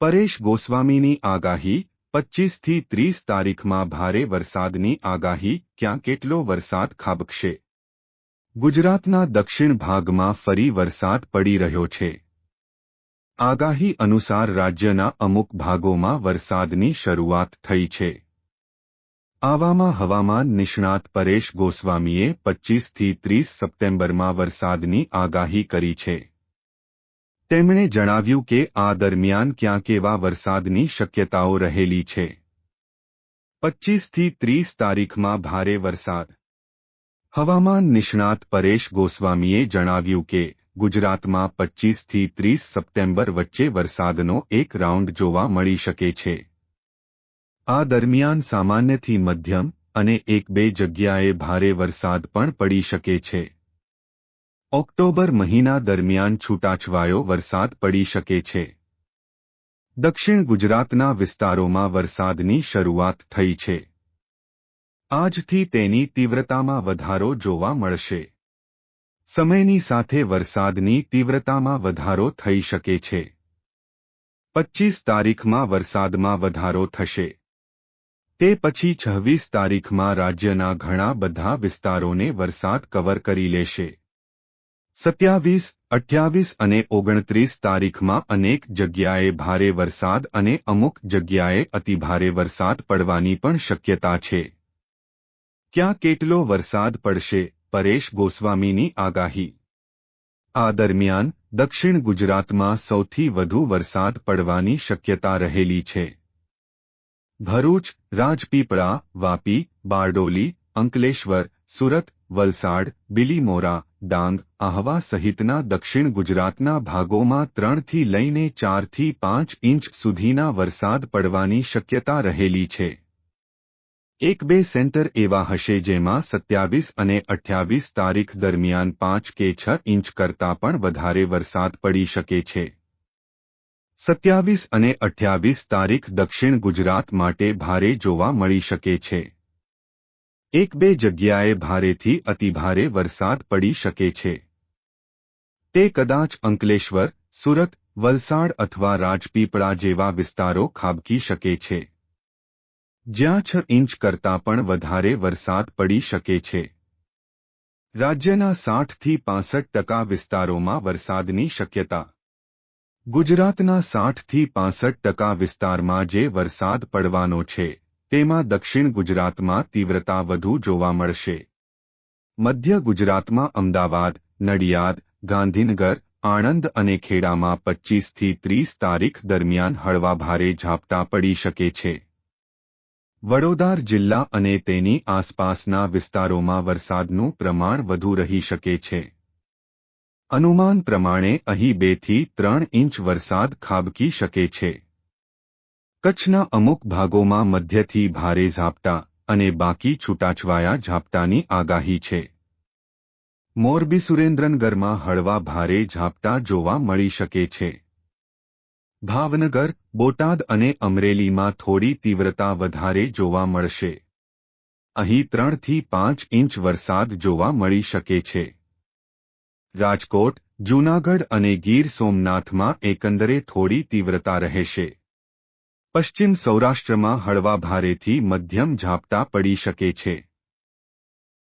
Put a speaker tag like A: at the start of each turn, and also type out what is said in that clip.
A: પરેશ ગોસ્વામીની આગાહી પચ્ચીસથી ત્રીસ તારીખમાં ભારે વરસાદની આગાહી, ક્યાં કેટલો વરસાદ ખાબકશે? ગુજરાતના દક્ષિણ ભાગમાં ફરી વરસાદ પડી રહ્યો છે. આગાહી અનુસાર રાજ્યના અમુક ભાગોમાં વરસાદની શરૂઆત થઈ છે. આવામાં હવામાન નિષ્ણાત પરેશ ગોસ્વામીએ પચ્ચીસથી ત્રીસ સપ્ટેમ્બરમાં વરસાદની આગાહી કરી છે. તેમણે જણાવ્યું કે આ દરમિયાન ક્યાં કેવા વરસાદની શક્યતાઓ રહેલી છે. પચ્ચીસથી ત્રીસ તારીખમાં ભારે વરસાદ. હવામાન નિષ્ણાત પરેશ ગોસ્વામીએ જણાવ્યું કે, ગુજરાતમાં પચ્ચીસથી ત્રીસ સપ્ટેમ્બર વચ્ચે વરસાદનો એક રાઉન્ડ જોવા મળી શકે છે. આ દરમિયાન સામાન્યથી મધ્યમ અને એક બે જગ્યાએ ભારે વરસાદ પણ પડી શકે છે. ઓક્ટોબર મહિના દરમિયાન છૂટાછવાયો વરસાદ પડી શકે છે. દક્ષિણ ગુજરાતના વિસ્તારોમાં વરસાદની શરૂઆત થઈ છે. આજથી તેની તીવ્રતામાં વધારો જોવા મળશે. સમયની સાથે વરસાદની તીવ્રતામાં વધારો થઈ શકે છે. પચ્ચીસ તારીખમાં વરસાદમાં વધારો થશે. તે પછી છવ્વીસ તારીખમાં રાજ્યના ઘણા બધા વિસ્તારોને વરસાદ કવર કરી લેશે. સત્યાવીસ, અઠ્યાવીસ અને ઓગણત્રીસ તારીખમાં અનેક જગ્યાએ ભારે વરસાદ અને અમુક જગ્યાએ અતિભારે વરસાદ પડવાની પણ શક્યતા છે. ક્યાં કેટલો વરસાદ પડશે? પરેશ ગોસ્વામીની આગાહી. આ દરમિયાન દક્ષિણ ગુજરાતમાં સૌથી વધુ વરસાદ પડવાની શક્યતા રહેલી છે. ભરૂચ, રાજપીપળા, વાપી, બારડોલી, અંકલેશ્વર, સુરત વલસાડ, બિલીમોરા, ડાંગ, આહવા સહિતના દક્ષિણ ગુજરાતના ભાગોમાં ત્રણથી લઈને ચારથી પાંચ ઇંચ સુધીના વરસાદ પડવાની શક્યતા રહેલી છે. એક બે સેન્ટર એવા હશે જેમાં સત્યાવીસ અને અઠ્યાવીસ તારીખ દરમિયાન પાંચ કે છ ઇંચ કરતાં પણ વધારે વરસાદ પડી શકે છે. સત્યાવીસ અને અઠ્યાવીસ તારીખ દક્ષિણ ગુજરાત માટે ભારે જોવા મળી શકે છે. એક બે જગ્યાએ ભારેથી અતિભારે વરસાદ પડી શકે છે. તે કદાચ અંકલેશ્વર, સુરત, વલસાડ અથવા રાજપીપળા જેવા વિસ્તારો ખાબકી શકે છે. જ્યાં છ ઇંચ કરતાં પણ વધારે વરસાદ પડી શકે છે. રાજ્યના સાઠથી પાસઠ ટકા વિસ્તારોમાં વરસાદની શક્યતા. ગુજરાતના સાઠથી પાસઠ ટકા વિસ્તારમાં જે વરસાદ પડવાનો છે. તેમાં દક્ષિણ ગુજરાતમાં તીવ્રતા વધુ જોવા મળશે. મધ્ય ગુજરાતમાં અમદાવાદ, નડિયાદ, ગાંધીનગર, આણંદ અને ખેડામાં પચ્ચીસથી ત્રીસ તારીખ દરમિયાન હળવા ભારે ઝાપટા પડી શકે છે. વડોદરા જિલ્લા અને તેની આસપાસના વિસ્તારોમાં વરસાદનું પ્રમાણ વધુ રહી શકે છે. અનુમાન પ્રમાણે અહીં બેથી ત્રણ ઇંચ વરસાદ ખાબકી શકે છે. કચ્છના અમુક ભાગોમાં મધ્યથી ભારે ઝાપટા અને બાકી છૂટાછવાયા ઝાપટાની આગાહી છે. મોરબી સુરેન્દ્રનગરમાં હળવા ભારે ઝાપટા જોવા મળી શકે છે. ભાવનગર, બોટાદ અને અમરેલીમાં થોડી તીવ્રતા વધારે જોવા મળશે. અહીં ત્રણથી પાંચ ઇંચ વરસાદ જોવા મળી શકે છે. રાજકોટ, જૂનાગઢ અને ગીર સોમનાથમાં એકંદરે થોડી તીવ્રતા રહેશે. પશ્ચિમ સૌરાષ્ટ્રમાં હળવા ભારેથી મધ્યમ ઝાપટા પડી શકે છે.